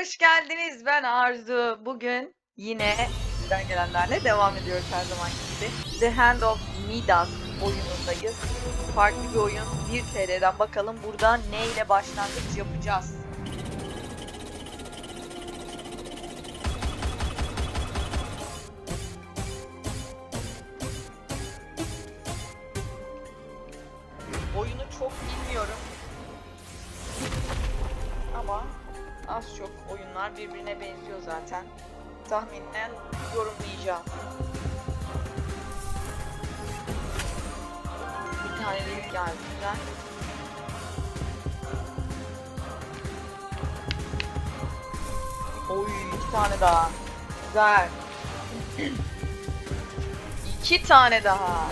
hoş geldiniz. Ben Arzu. Bugün yine sizden gelenlerle devam ediyoruz her zamanki gibi. The Hand of Midas oyunundayız. Farklı bir oyun. 1 TL'den bakalım burada ne ile başlangıç yapacağız. Az çok oyunlar birbirine benziyor zaten. Tahminen yorumlayacağım. Bir tane link geldi güzel. Oy iki tane daha. Güzel. iki tane daha.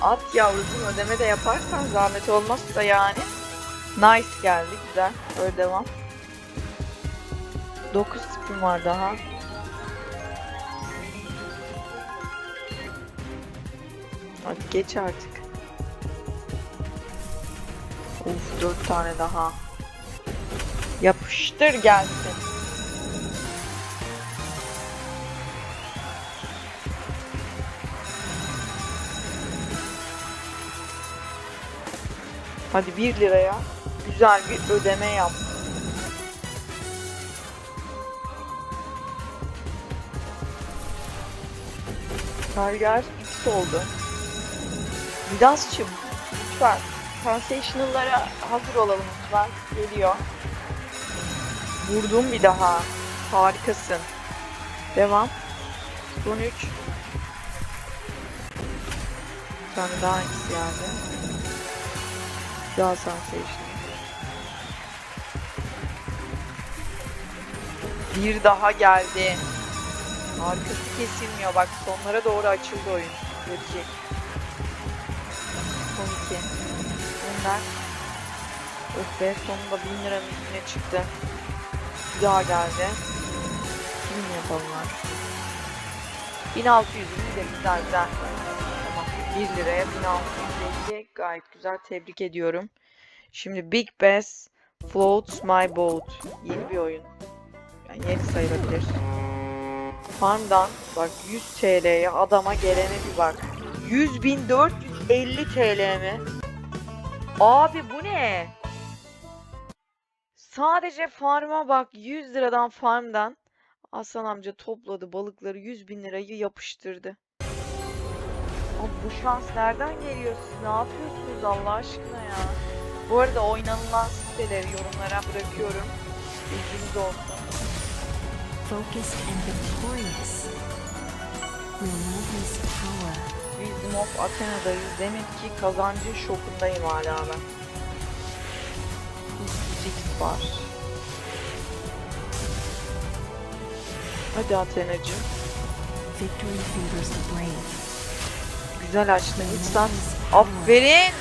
At yavrucuğum ödeme de yaparsan zahmet olmazsa yani. Nice geldi güzel. Böyle devam. 9 spin var daha. Hadi geç artık. Of 4 tane daha. Yapıştır gelsin. Hadi 1 liraya güzel bir ödeme yap. Targar X oldu. Midas'cığım lütfen Sensational'lara hazır olalım lütfen. Geliyor. Vurdum bir daha. Harikasın. Devam. Son 3. Bir daha X geldi. Daha Sensational. Bir daha geldi. Arkası kesilmiyor. Bak sonlara doğru açıldı oyun. Görecek. Son iki. Bunlar. Oh be sonunda 1000 liranın üstüne çıktı. Bir daha geldi. Kim yapalım var? 1600 iyi de güzel güzel. Tamam. 1 liraya 1650 gayet güzel. Tebrik ediyorum. Şimdi Big Bass Floats My Boat. Yeni bir oyun. Yani yeni sayılabilir. Farm'dan bak 100 TL'ye adama gelene bir bak. 100.450 TL mi? Abi bu ne? Sadece farma bak 100 liradan farmdan Hasan amca topladı balıkları 100 bin lirayı yapıştırdı. Abi bu şans nereden geliyor siz ne yapıyorsunuz Allah aşkına ya? Bu arada oynanılan siteleri yorumlara bırakıyorum. Bilginiz olsun. Focused and victorious. Relentless power. Wisdom of Athena'dayız. Demek ki kazancın şokundayım hala ben. Six var. Hadi Athena'cığım. Victory favors the brave. Güzel açtın. Power. Aferin.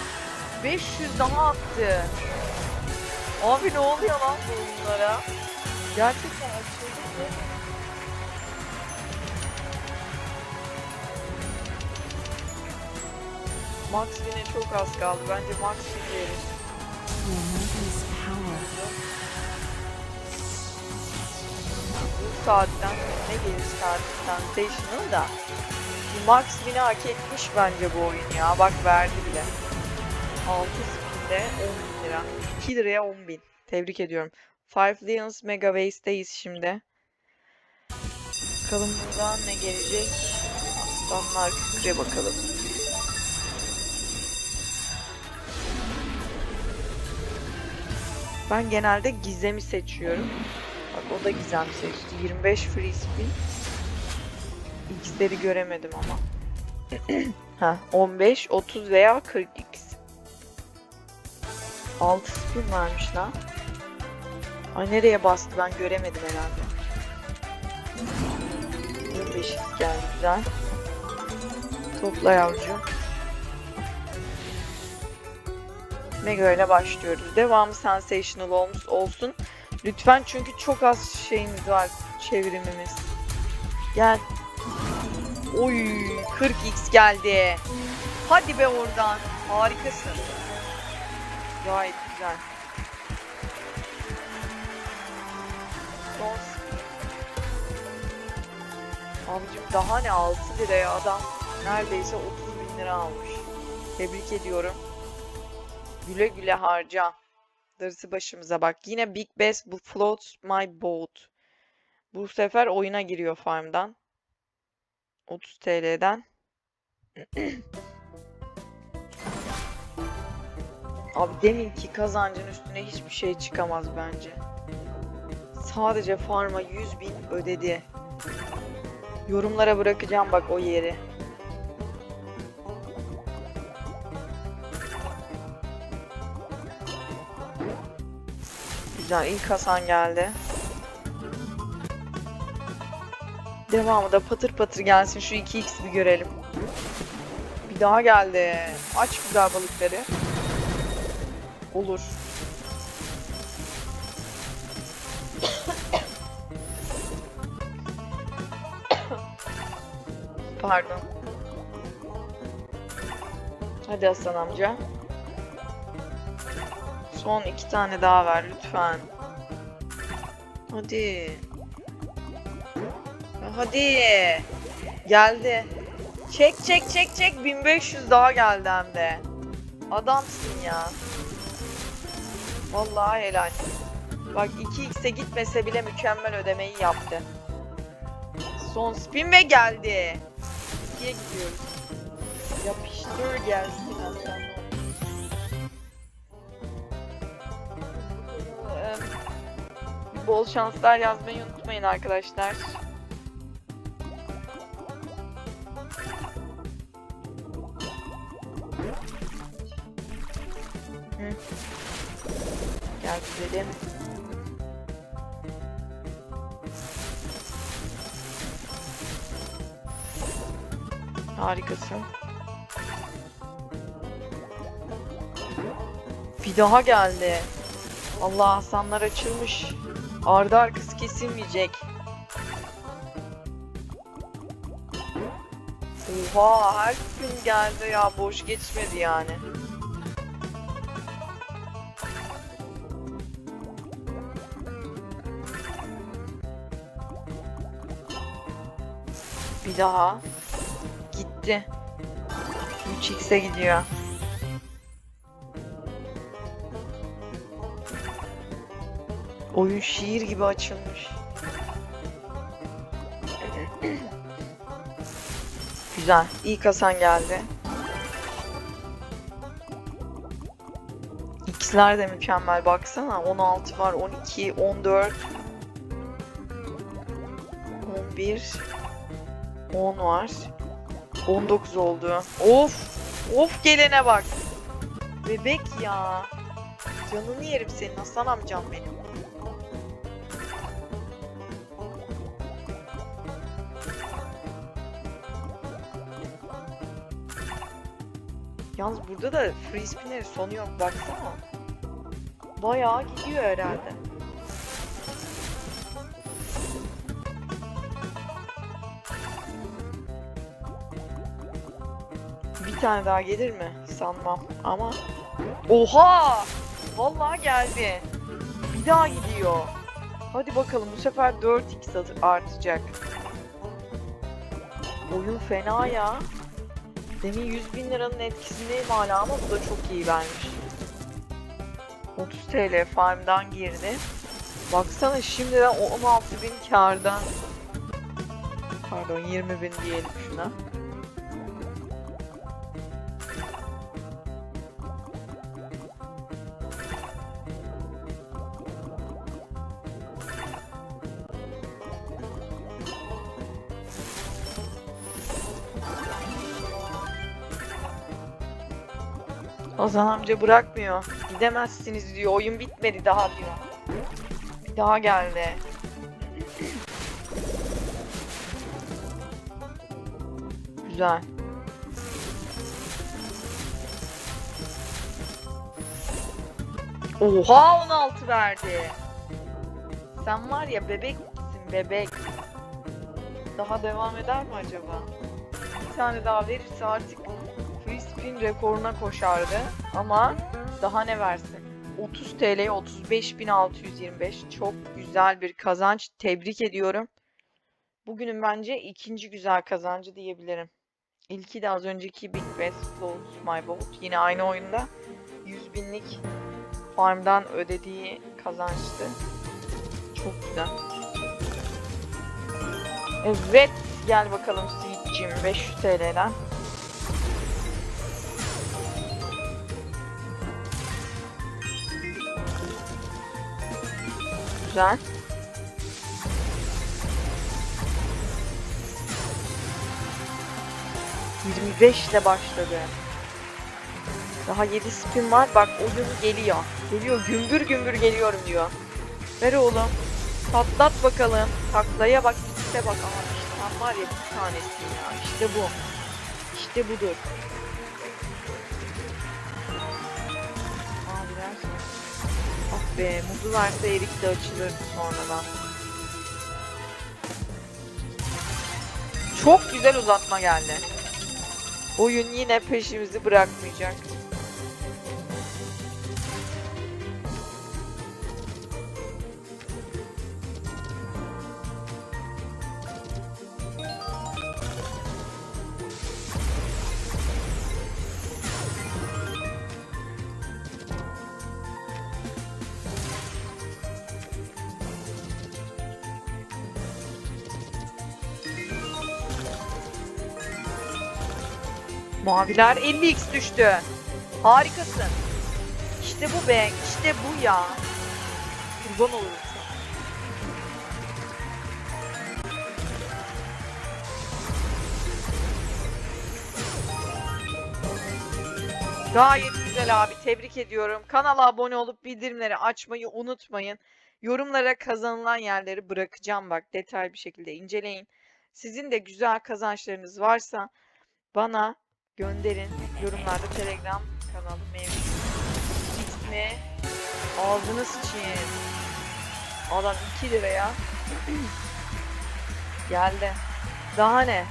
500 daha attı. Abi ne oluyor lan bu oyunlara? Gerçekten açıldı mı? Max Win'e çok az kaldı. Bence Max Win. Bu saatten ne gelir saat Sensational da. Max Win'i hak etmiş bence bu oyun ya. Bak verdi bile. 6 spinde 10 bin lira. 2 liraya 10 bin. Tebrik ediyorum. Five Lions Mega Waste'deyiz şimdi. Bakalım buradan ne gelecek? Aslanlar kükre bakalım. Ben genelde gizemi seçiyorum. Bak o da gizem seçti. 25 free spin. X'leri göremedim ama. ha 15, 30 veya 40x. 6 spin varmış lan. Ay nereye bastı ben göremedim herhalde. 25x geldi güzel. Topla yavrucuğum. Mega ile başlıyoruz. Devamı sensational olmuş olsun. Lütfen çünkü çok az şeyimiz var. Çevirimimiz. Gel. Oy 40x geldi. Hadi be oradan. Harikasın. Gayet güzel. Spin. Abicim daha ne 6 liraya adam neredeyse 30 bin lira almış. Tebrik ediyorum. Güle güle harca. Darısı başımıza bak. Yine Big Bass floats my boat. Bu sefer oyuna giriyor farmdan. 30 TL'den. Abi deminki kazancın üstüne hiçbir şey çıkamaz bence. Sadece farma 100 bin ödedi. Yorumlara bırakacağım bak o yeri. Güzel ilk Hasan geldi. Devamı da patır patır gelsin. Şu 2x bir görelim. Bir daha geldi. Aç güzel balıkları. Olur. Pardon. Hadi Hasan amca. Son iki tane daha ver lütfen. Hadi. Hadi. Geldi. Çek çek çek çek 1500 daha geldi hem de. Adamsın ya. Vallahi helal. Bak 2x'e gitmese bile mükemmel ödemeyi yaptı. Son spin ve geldi. 2'ye gidiyoruz. Yapıştır gelsin Hasan. Eee, Bol şanslar yazmayı unutmayın arkadaşlar. Hı. Gel güzelim. Harikasın. Bir daha geldi. Allah Hasanlar açılmış. Ardı arkası kesilmeyecek. Oha her gün geldi ya boş geçmedi yani. Bir daha. Gitti. 3x'e gidiyor. Oyun şiir gibi açılmış. Güzel. İlk Hasan geldi. X'ler de mükemmel. Baksana 16 var, 12, 14, 11, 10 var. 19 oldu. Of! Of gelene bak. Bebek ya. Canını yerim senin Hasan amcam benim. Yalnız burada da free spinner sonu yok baksana. Bayağı gidiyor herhalde. Bir tane daha gelir mi? Sanmam ama. Oha! Vallahi geldi. Bir daha gidiyor. Hadi bakalım bu sefer 4x at- artacak. Oyun fena ya. Demin 100 bin liranın etkisindeyim hala ama bu da çok iyi vermiş. 30 TL farmdan girdi. Baksana şimdiden 16 bin kardan. Pardon 20 bin diyelim şuna. Ozan amca bırakmıyor. Gidemezsiniz diyor. Oyun bitmedi daha diyor. Bir daha geldi. Güzel. Oha 16 verdi. Sen var ya bebek misin bebek. Daha devam eder mi acaba? Bir tane daha verirse artık spin rekoruna koşardı. Ama daha ne versin? 30 TL 35.625 çok güzel bir kazanç. Tebrik ediyorum. Bugünün bence ikinci güzel kazancı diyebilirim. İlki de az önceki Big Bass Floats My Boat. Yine aynı oyunda 100 binlik farmdan ödediği kazançtı. Çok güzel. Evet gel bakalım Seed'cim 500 TL'den. Güzel. ...25 ile başladı. Daha 7 spin var. Bak oyun geliyor. Geliyor. Gümbür gümbür geliyorum diyor. Ver oğlum. Patlat bakalım. Taklaya bak. işte bak. Aha işte var ya bir tanesin ya. İşte bu. İşte budur. Be. Muzu verse erik de açılır sonradan. Çok güzel uzatma geldi. Oyun yine peşimizi bırakmayacak. Maviler 50x düştü. Harikasın. İşte bu be. işte bu ya. Kurban olurum. Gayet güzel abi. Tebrik ediyorum. Kanala abone olup bildirimleri açmayı unutmayın. Yorumlara kazanılan yerleri bırakacağım bak. Detaylı bir şekilde inceleyin. Sizin de güzel kazançlarınız varsa bana gönderin. Yorumlarda Telegram kanalı mevcut. Gitme. Ağzını sıçayım. Adam 2 liraya geldi. Daha ne?